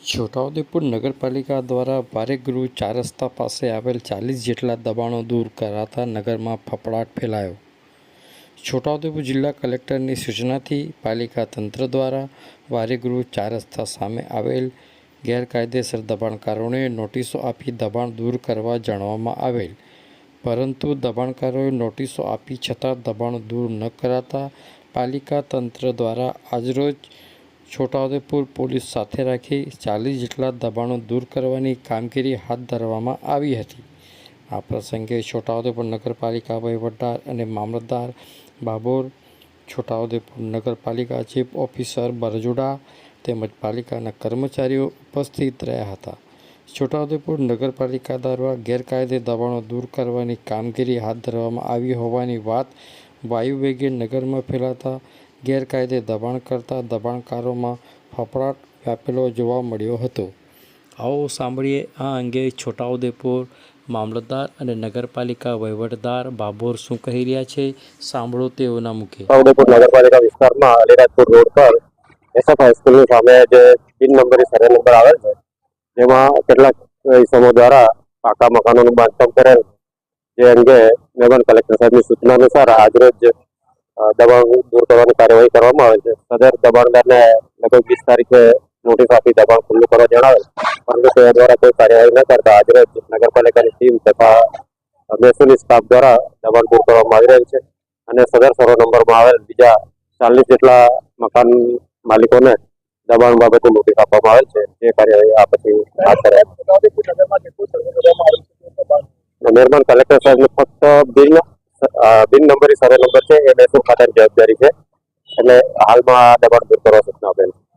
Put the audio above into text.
છોટાઉદેપુર નગરપાલિકા દ્વારા વારેગૃહ ચાર રસ્તા પાસે આવેલ ચાલીસ જેટલા દબાણો દૂર કરાતા નગરમાં ફફડાટ ફેલાયો. છોટાઉદેપુર જિલ્લા કલેક્ટરની સૂચનાથી પાલિકા તંત્ર દ્વારા વારેગૃહ ચાર રસ્તા સામે આવેલ ગેરકાયદેસર દબાણકારોને નોટિસો આપી દબાણ દૂર કરવા જણાવવામાં આવેલ. પરંતુ દબાણકારોએ નોટિસો આપી છતાં દબાણ દૂર ન કરાતા પાલિકા તંત્ર દ્વારા આજરોજ છોટાઉદેપુર પોલીસ સાથે રાખી ચાલીસ જેટલા દબાણો દૂર કરવાની કામગીરી હાથ ધરવામાં આવી હતી. આ પ્રસંગે છોટાઉદેપુર નગરપાલિકા વહીવટદાર અને મામલતદાર બાબોર, છોટાઉદેપુર નગરપાલિકા ચીફ ઓફિસર બરજોડા તેમજ પાલિકાના કર્મચારીઓ ઉપસ્થિત રહ્યા હતા. છોટાઉદેપુર નગરપાલિકા દ્વારા ગેરકાયદે દબાણો દૂર કરવાની કામગીરી હાથ ધરવામાં આવી હોવાની વાત વાયુવેગે નગરમાં ફેલાતા ગેરકાયદે દબાણ કરતા દબાણકારોમાં ફફડાટ વ્યાપેલો જોવા મળ્યો હતો. આવો સાંભળીએ આ અંગે છોટાઉદેપુર મામલતદાર અને નગરપાલિકા વહીવટદાર બાબોર શું કહી રહ્યા છે, સાંભળો તેઓના મુખે. છોટાઉદેપુર નગરપાલિકા વિસ્તારમાં અલીરાજપુર રોડ પર એસએફ હાઈસ્કૂલની સામે જે તીન નંબરની સર્વે નંબર આવેલ છે, જેમાં કેટલાક ઇસમો દ્વારા પાકા મકાનોનું બાંધકામ કરેલ જે અંગે મહેરબાન કલેક્ટર સાહેબની સૂચના અનુસાર આજરોજ દબાણ દૂર કરવાની કાર્યવાહી કરવામાં આવે છે. સદર દબાણદારને લગભગ વીસ તારીખે નોટિસ આપી દબાણ ખુલ્લું કરવા જણાવેલ. પરંતુ તે દ્વારા કોઈ કાર્યવાહી ન કરતા આજરોજ નગરપાલિકાની ટીમ તથા મહેસૂલી સ્ટાફ દ્વારા દબાણ દૂર કરવામાં આવી રહ્યું છે અને સદર સર્વે નંબરમાં આવેલ બીજા ચાલીસ જેટલા મકાન માલિકોને દબાણ બાબતે નોટિસ આપવામાં આવેલ છે. જે કાર્યવાહી આ પછી હાથ ધરાય મહેરબાન કલેક્ટર સાહેબને ફક્ત અ, બિન નંબરી સર્વે નંબર છે એ મહેસૂલ ખાતાની જવાબદારી છે. એટલે હાલમાં દબાણ દૂર કરવા સૂચના આપેલ છે.